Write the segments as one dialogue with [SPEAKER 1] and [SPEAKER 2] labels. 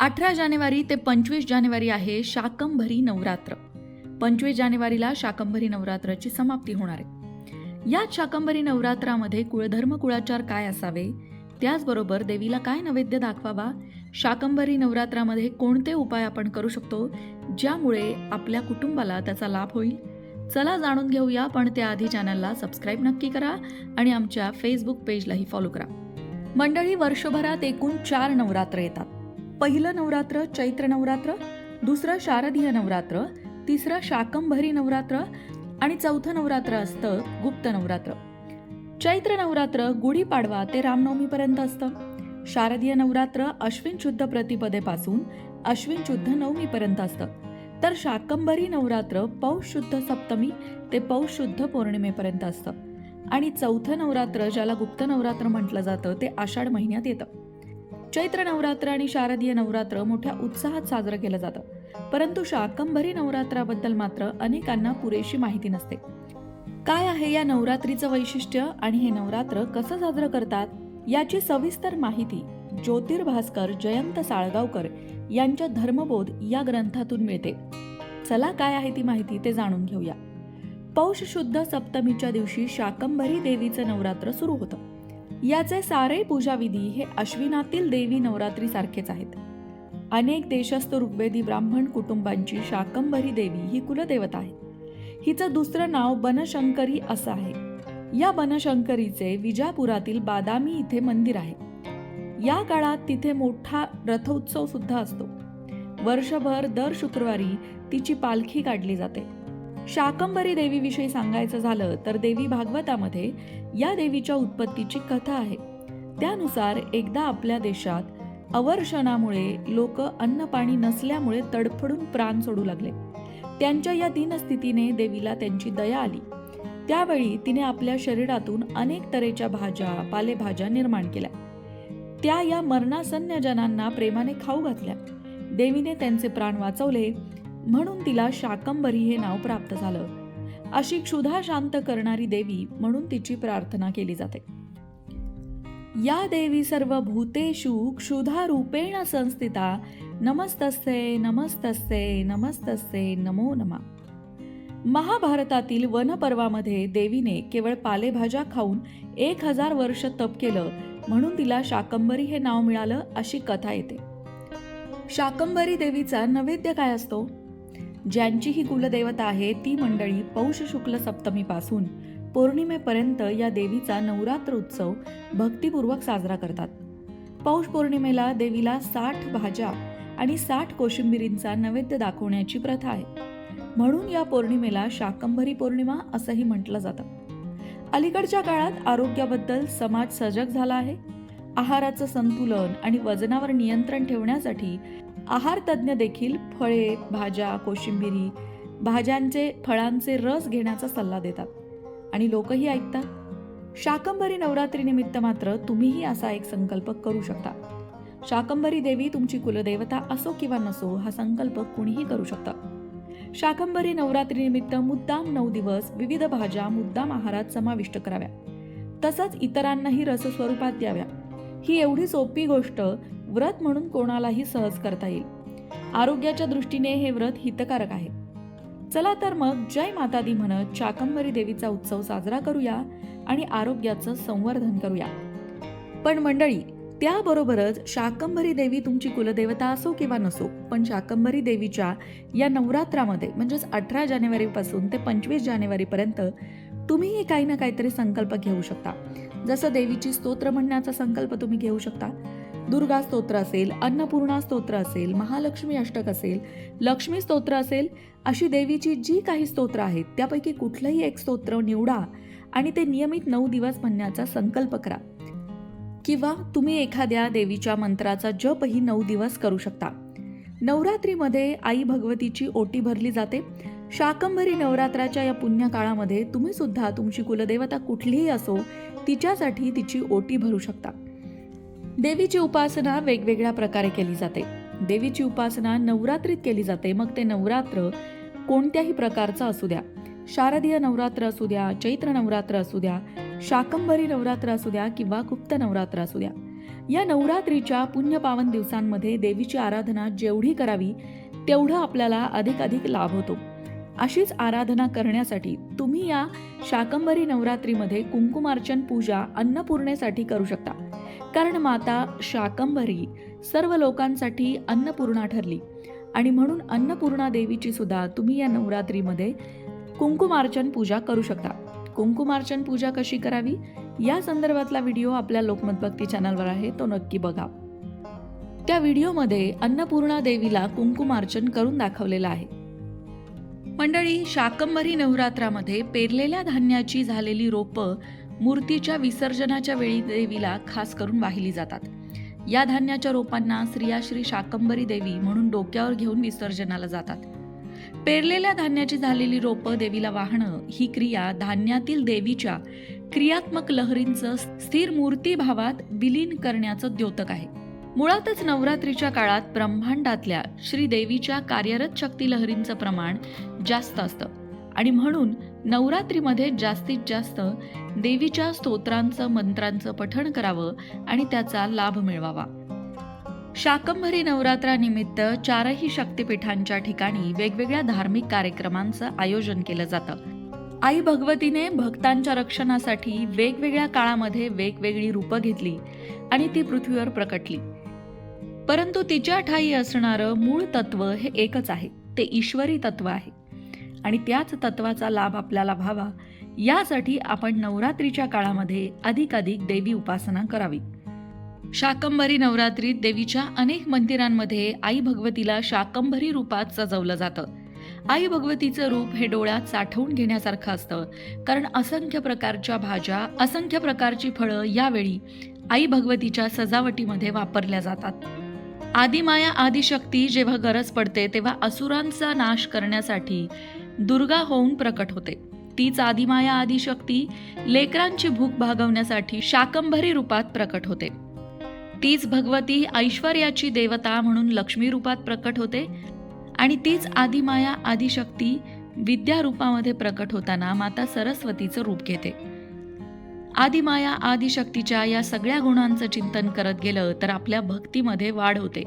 [SPEAKER 1] अठरा जानेवारी ते पंचवीस जानेवारी आहे शाकंभरी नवरात्र. पंचवीस जानेवारीला शाकंभरी नवरात्राची समाप्ती होणार आहे. याच शाकंभरी नवरात्रामध्ये कुळधर्म कुळाचार काय असावे? त्याचबरोबर देवीला काय नैवेद्य दाखवावा? शाकंभरी नवरात्रामध्ये कोणते उपाय आपण करू शकतो? ज्यामुळे आपल्या कुटुंबाला त्याचा लाभ होईल? चला जाणून घेऊया पण त्याआधी चॅनलला सबस्क्राईब नक्की करा आणि आमच्या फेसबुक पेजलाही फॉलो करा. मंडळी वर्षभरात एकूण चार नवरात्र येतात. पहिलं नवरात्र चैत्र नवरात्र दुसरं शारदीय नवरात्र तिसरं शाकंभरी नवरात्र आणि चौथं नवरात्र असतं गुप्त नवरात्र. चैत्र नवरात्र गुढीपाडवा ते रामनवमीपर्यंत असतं. शारदीय नवरात्र अश्विन शुद्ध प्रतिपदेपासून अश्विन शुद्ध नवमीपर्यंत असतं. तर शाकंभरी नवरात्र पौष शुद्ध सप्तमी ते पौष शुद्ध पौर्णिमेपर्यंत असतं. आणि चौथं नवरात्र ज्याला गुप्त नवरात्र म्हटलं जातं ते आषाढ महिन्यात येतं. चैत्र नवरात्र आणि शारदीय नवरात्र मोठ्या उत्साहात साजरं केलं जातं. परंतु शाकंभरी नवरात्राबद्दल मात्र अनेकांना पुरेशी माहिती नसते. काय आहे या नवरात्रीचं वैशिष्ट्य आणि हे नवरात्र कसं साजरं करतात? याची सविस्तर माहिती ज्योतिर्भास्कर जयंत साळगावकर यांच्या धर्मबोध या ग्रंथातून मिळते. चला काय आहे ती माहिती ते जाणून घेऊया. पौष शुद्ध सप्तमीच्या दिवशी शाकंभरी देवीचं नवरात्र सुरू होतं. याचे सारे पूजाविधी हे अश्विनातील देवी नवरात्री सारखेच आहेत. अनेक देशस्थ ऋग्वेदी ब्राह्मण कुटुंबांची शाकंभरी देवी ही कुलदेवता आहे हिचं दुसरं नाव बनशंकरी असं आहे. या बनशंकरीचे विजापुरातील बादामी इथे मंदिर आहे. या काळात तिथे मोठा रथोत्सव सुद्धा असतो. वर्षभर दर शुक्रवारी तिची पालखी काढली जाते. शाकंभरी देवीविषयी सांगायचं झालं तर देवी भागवतामध्ये या देवीच्या उत्पत्तीची कथा आहे. त्यानुसार एकदा आपल्या देशात अवर्षणामुळे लोक अन्न पाणी नसल्यामुळे तडफडून प्राण सोडू लागले. त्यांच्या या दीनस्थितीने देवीला त्यांची दया आली. त्यावेळी तिने आपल्या शरीरातून अनेक तऱ्हेच्या भाज्या पालेभाज्या निर्माण केल्या. त्या या मरणासन्य जनांना प्रेमाने खाऊ घातल्या. देवीने त्यांचे प्राण वाचवले म्हणून तिला शाकंभरी हे नाव प्राप्त झालं. अशी क्षुधा शांत करणारी देवी म्हणून तिची प्रार्थना केली जाते. या देवी सर्व भूतेषु क्षुधा रूपेण संस्थिता नमस्तस्ते नमस्तस्ते नमस्तस्ते नमो नमा. महाभारतातील वनपर्वामध्ये देवीने केवळ पालेभाज्या खाऊन एक हजार वर्ष तप केलं म्हणून तिला शाकंभरी हे नाव मिळालं अशी कथा येते. शाकंभरी देवीचा नैवेद्य काय असतो? ज्यांची ही कुलदेवता आहे ती मंडळी पौष शुक्ल सप्तमीपासून पौर्णिमेपर्यंत या देवीचा नवरात्र उत्सव भक्तिपूर्वक साजरा करतात. पौष पौर्णिमेला देवीला साठ भाज्या आणि साठ कोशिंबिरींचा नैवेद्य दाखवण्याची प्रथा आहे. म्हणून या पौर्णिमेला शाकंभरी पौर्णिमा असंही म्हटलं जातं. अलीकडच्या काळात आरोग्याबद्दल समाज सजग झाला आहे. आहाराचं संतुलन आणि वजनावर नियंत्रण ठेवण्यासाठी आहार तज्ज्ञ देखील फळे भाज्या कोशिंबिरी भाज्यांचे फळांचे रस घेण्याचा सल्ला देतात. आणि लोकही ऐकतात. शाकंभरी नवरात्रीनिमित्त मात्र तुम्हीही असा एक संकल्प करू शकता. शाकंभरी देवी तुमची कुलदेवता असो किंवा नसो हा संकल्प कुणीही करू शकता. शाकंभरी नवरात्रीनिमित्त मुद्दाम नऊ दिवस विविध भाज्या मुद्दाम आहारात समाविष्ट कराव्या. तसंच इतरांनाही रसस्वरूपात द्याव्या. ही एवढी सोपी गोष्ट व्रत म्हणून कोणालाही सहज करता येईल. आरोग्याच्या दृष्टीने हे व्रत हितकारक आहे. चला तर मग जय माता दी म्हणत चाकंबरी देवीचा उत्सव साजरा करूया आणि आरोग्याचं संवर्धन करूया. पण मंडळी त्याबरोबरच शाकंभरी देवी तुमची कुलदेवता असो किंवा नसो पण शाकंभरी देवीच्या या नवरात्रामध्ये म्हणजेच अठरा जानेवारीपासून ते पंचवीस जानेवारीपर्यंत तुम्हीही काही ना काहीतरी संकल्प घेऊ शकता. जसं देवीची स्तोत्र म्हणण्याचा संकल्प तुम्ही घेऊ शकता दुर्गा स्तोत्र असेल अन्नपूर्णा स्तोत्र असेल महालक्ष्मी अष्टक असेल लक्ष्मी स्तोत्र असेल अशी देवीची जी काही स्तोत्र आहेत त्यापैकी कुठलंही एक स्तोत्र निवडा आणि ते नियमित नऊ दिवस म्हणण्याचा संकल्प करा. किंवा तुम्ही एखाद्या देवीच्या मंत्राचा जपही नऊ दिवस करू शकता. नवरात्रीमध्ये आई भगवतीची ओटी भरली जाते. शाकंभरी नवरात्राच्या या पुण्य काळामध्ये तुम्ही सुद्धा तुमची कुलदेवता कुठलीही असो तिच्यासाठी तिची ओटी भरू शकता. देवीची उपासना वेगवेगळ्या प्रकारे केली जाते. देवीची उपासना नवरात्रीत केली जाते. मग ते नवरात्र कोणत्याही प्रकारचं असू द्या. शारदीय नवरात्र असू द्या चैत्र नवरात्र असू द्या शाकंभरी नवरात्र असू द्या किंवा गुप्त नवरात्र असू द्या. या नवरात्रीच्या पुण्यपावन दिवसांमध्ये देवीची आराधना जेवढी करावी तेवढं आपल्याला अधिक अधिक लाभ होतो. अशीच आराधना करण्यासाठी तुम्ही या शाकंभरी नवरात्रीमध्ये कुंकुमार्चन पूजा अन्नपूर्णेसाठी करू शकता. कारण माता शाकंभरी सर्व लोकांसाठी अन्नपूर्णा ठरली. आणि म्हणून अन्नपूर्णा देवीची सुद्धा तुम्ही या नवरात्रीमध्ये कुंकुमार्चन पूजा करू शकता. कुंकुमार्चन पूजा कशी करावी? या संदर्भातला व्हिडिओ आपल्या लोकमत भक्ती चॅनलवर आहे तो नक्की बघा. त्या व्हिडिओमध्ये अन्नपूर्णा देवीला कुंकुमार्चन करून दाखवलेलं आहे. मंडळी शाकंभरी नवरात्रामध्ये पेरलेल्या धान्याची झालेली रोपं मूर्तीच्या विसर्जनाच्या वेळी देवीला खास करून वाहिली जातात. या धान्याच्या रोपांना स्त्रिया श्री शाकंभरी देवी म्हणून डोक्यावर घेऊन विसर्जनाला जातात. पेरलेल्या धान्याची झालेली रोपं देवीला वाहणं ही क्रिया धान्यातील देवीच्या क्रियात्मक लहरींचं स्थिर मूर्तीभावात विलीन करण्याचं द्योतक आहे. मुळातच नवरात्रीच्या काळात ब्रह्मांडातल्या श्रीदेवीच्या कार्यरत शक्ती लहरींचं प्रमाण जास्त असतं. आणि म्हणून नवरात्रीमध्ये जास्तीत जास्त देवीच्या स्तोत्रांचं मंत्रांचं पठण करावं आणि त्याचा लाभ मिळवावा. शाकंभरी नवरात्रानिमित्त चारही शक्तिपीठांच्या ठिकाणी वेगवेगळ्या धार्मिक कार्यक्रमांचं आयोजन केलं जातं. आई भगवतीने भक्तांच्या रक्षणासाठी वेगवेगळ्या काळामध्ये वेगवेगळी रूपं घेतली आणि ती पृथ्वीवर प्रकटली. परंतु तिच्या ठाई असणारं मूळ तत्व हे एकच आहे. ते ईश्वरी तत्व आहे. आणि त्याच तत्वाचा लाभ आपल्याला व्हावा यासाठी आपण नवरात्रीच्या काळामध्ये अधिकाधिक देवी उपासना करावी. शाकंभरी नवरात्रीत देवीच्या अनेक मंदिरांमध्ये आई भगवतीला शाकंभरी रूपात सजवलं जातं. आई भगवतीचं रूप हे डोळ्यात साठवून घेण्यासारखं असतं कारण असंख्य प्रकारच्या भाज्या असंख्य प्रकारची फळं यावेळी आई भगवतीच्या सजावटीमध्ये वापरल्या जातात. आदिमाया आदिशक्ती जेव्हा गरज पडते तेव्हा असुरांचा नाश करण्यासाठी दुर्गा होऊन प्रकट होते. तीच आदिमाया आदिशक्ती लेकरांची भूक भागवण्यासाठी शाकंभरी रूपात प्रकट होते. तीच भगवती ऐश्वर्याची देवता म्हणून लक्ष्मी रूपात प्रकट होते आणि तीच आदिमाया आदिशक्ती विद्या रूपामध्ये प्रकट होताना माता सरस्वतीचं रूप घेते. आदिमाया आदिशक्तीच्या या सगळ्या गुणांचं चिंतन करत गेलं तर आपल्या भक्तीमध्ये वाढ होते.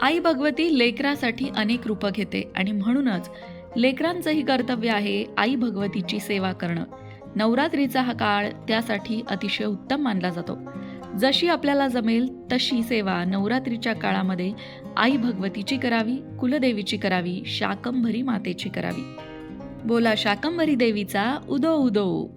[SPEAKER 1] आई भगवती लेकरासाठी अनेक रूपं घेते आणि म्हणूनच लेकरांचंही कर्तव्य आहे आई भगवतीची सेवा करणं. नवरात्रीचा हा काळ त्यासाठी अतिशय उत्तम मानला जातो. जशी आपल्याला जमेल तशी सेवा नवरात्रीच्या काळामध्ये आई भगवतीची करावी कुलदेवीची करावी शाकंभरी मातेची करावी. बोला शाकंभरी देवीचा उदो उदो.